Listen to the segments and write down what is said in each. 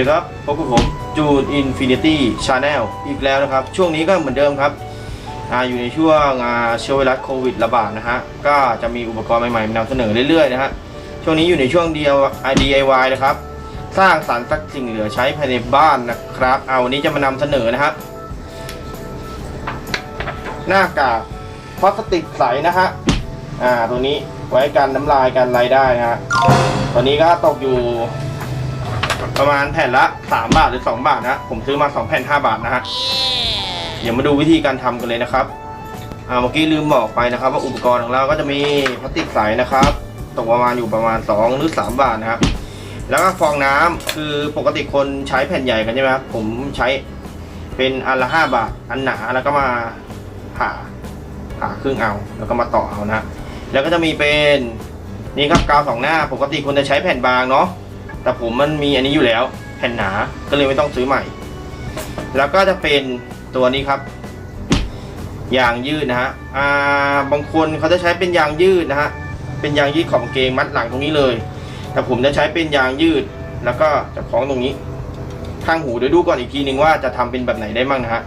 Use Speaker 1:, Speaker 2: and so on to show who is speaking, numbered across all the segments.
Speaker 1: วัสดีครับพบกับผมจูนอินฟินิตี้ชาแนลอีกแล้วนะครับ ช่วงนี้ก็เหมือนเดิมครับออยู่ในช่วงเชื้อไวรัสโควิดระบาดนะฮะ ก็จะมีอุปกรณ์ใหม่ๆมนำเสนอเรื่อยๆนะฮะ ช่วงนี้อยู่ในช่วง DIY นะครับ สร้างสรรค์สักสิ่งเหลือใช้ภายในบ้านนะครับ เอาวันนี้จะมานำเสนอนะครับ หน้ากากพลาสติกใสนะฮะ อ่า ตัวนี้ไว้กันน้ำลายกันอะไรได้นะฮะ ตัวนี้ก็ตกอยู่ ประมาณแผ่นละ 3 บาทหรือ 2 บาทนะ ผมซื้อมา 2 แผ่น 5 บาทนะฮะ เดี๋ยวมาดูวิธีการทำกันเลยนะครับ อ่า เมื่อกี้ลืมบอกไปนะครับ ว่าอุปกรณ์ของเราก็จะมีพลาสติกใสนะครับ ตกประมาณอยู่ประมาณ 2 หรือ 3 บาทนะครับ แล้วก็ฟองน้ำคือปกติคนใช้แผ่นใหญ่กันใช่ไหมครับ ผมใช้เป็นอันละ 5 บาท อันหนาแล้วก็มาผ่าผ่าครึ่งเอา แล้วก็มาต่อเอานะ แล้วก็จะมีเป็นนี่ครับกาวสองหน้า ปกติคนจะใช้แผ่นบางเนาะ แต่ผมมันมีอันนี้อยู่แล้วแผ่นหนาก็เลยไม่ต้องซื้อใหม่ แล้วก็จะเป็นตัวนี้ครับ ยางยืดนะฮะอ่าบางคนเขาจะใช้เป็นยางยืดนะฮะเป็นยางยืดของเกงมัดหลังตรงนี้เลย แต่ผมจะใช้เป็นยางยืด แล้วก็จะคล้องตรงนี้ข้างหูเดี๋ยวดูก่อนอีกทีหนึ่งว่าจะทำเป็นแบบไหนได้บ้างนะฮะ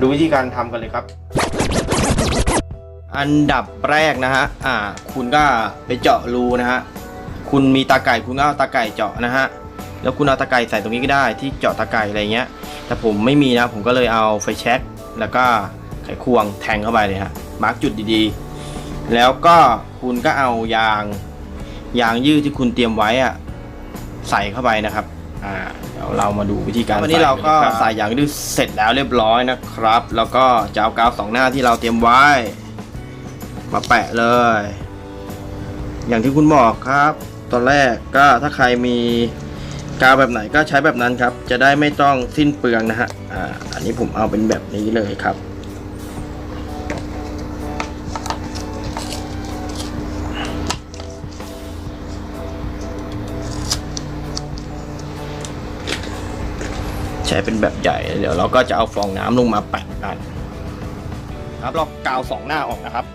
Speaker 1: ดูวิธีการทำกันเลยครับ อันดับแรกนะฮะอ่า คุณก็ไปเจาะรูนะฮะ คุณมีตาไก่คุณก็เอาตาไก่เจาะนะฮะแล้วคุณเอาตาไก่ใส่ตรงนี้ก็ได้ที่เจาะตาไก่อะไรเงี้ย แต่ผมไม่มีนะผมก็เลยเอาไฟแช็กแล้วก็ไขควงแทงเข้าไปเลยฮะมาร์กจุดดีๆ แล้วก็คุณก็เอายางยางยืดที่คุณเตรียมไว้อะใส่เข้าไปนะครับอ่าเดี๋ยวเรามาดูวิธีการวันนี้เราก็ใส่ยางยืดเสร็จแล้วเรียบร้อยนะครับ แล้วก็จะเอากาวสองหน้าที่เราเตรียมไว้ มาแปะเลย อย่างที่คุณบอกครับ ตอนแรกก็ถ้าใครมีกาวแบบไหนก็ใช้แบบนั้นครับ จะได้ไม่ต้องสิ้นเปลืองนะฮะอ่าอันนี้ผมเอาเป็นแบบนี้เลยครับใช้เป็นแบบใหญ่ เดี๋ยวเราก็จะเอาฟองน้ำลงมาแปะกันครับเรากาวสองหน้าออกนะครับ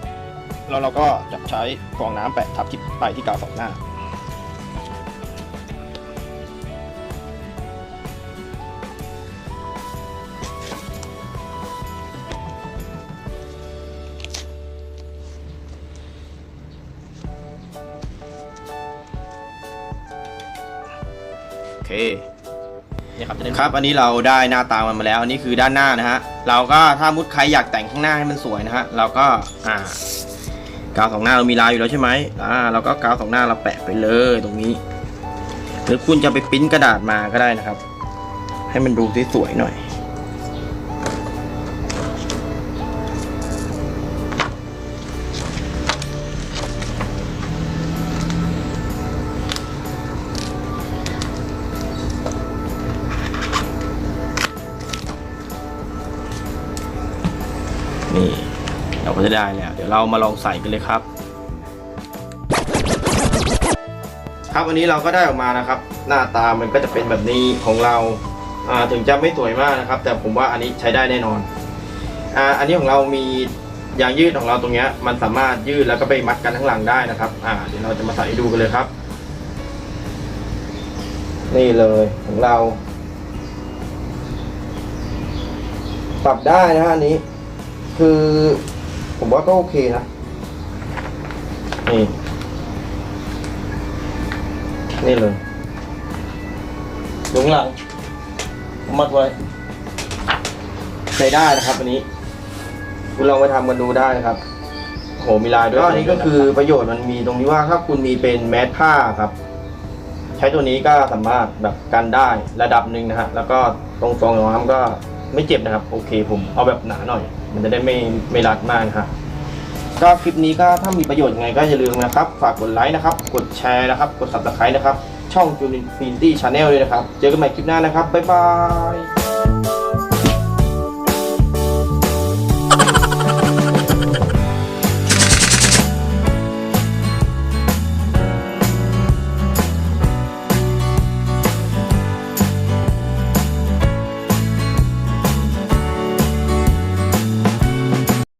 Speaker 1: แล้วเราก็จะใช้ฟองน้ำแปะทับที่ไปที่กาวสองหน้า โอเคนี่ครับครับ อันนี้เราได้หน้าตามันมาแล้ว อันนี้คือด้านหน้านะฮะ เราก็ถ้ามุดใครอยากแต่งข้างหน้าให้มันสวยนะฮะ เราก็อ่ากาวสองหน้าเรามีลายอยู่แล้วใช่ไหมอ่า เราก็กาวสองหน้าเราแปะไปเลยตรงนี้ หรือคุณจะไปปริ้นกระดาษมาก็ได้นะครับ ให้มันดูสวยๆหน่อย จะได้แล้ว เดี๋ยวเรามาลองใส่กันเลยครับ ครับวันนี้เราก็ได้ออกมานะครับ หน้าตามันก็จะเป็นแบบนี้ของเราถึงจะไม่สวยมากนะครับ แต่ผมว่าอันนี้ใช้ได้แน่นอนอ่าอันนี้ของเรามียางยืดของเราตรงเนี้ยมันสามารถยืดแล้วก็ไปมัดกันทั้งหลังได้นะครับอ่าเดี๋ยวเราจะมาใส่ดูกันเลยครับ นี่เลยของเรา ปรับได้นะฮะอันนี้ คือ ผมว่าก็โอเคนะ นี่ นี่เลยอยู่ข้างหลังผมมัดไว้ ใช้ได้นะครับอันนี้ คุณลองไปทำกันดูได้นะครับ โหมีลายด้วยก็อันนี้ก็คือประโยชน์มันมีตรงที่ว่าถ้าคุณมีเป็นแมสผ้าครับ ใช้ตัวนี้ก็สามารถแบบกันได้ระดับหนึ่งนะฮะ แล้วก็ตรงฟองน้ำก็ไม่เจ็บนะครับ โอเคผมเอาแบบหนาหน่อย มันจะได้ไม่ไม่รัดมากนะฮะก็คลิปนี้ก็ถ้ามีประโยชน์ยังไงก็อย่าลืมนะครับ ฝากกดไลค์นะครับ กดแชร์นะครับ กด subscribe นะครับ ช่องจูนินฟินตี้ชาแนลด้วยนะครับ เจอกันใหม่คลิปหน้านะครับ บ๊ายบาย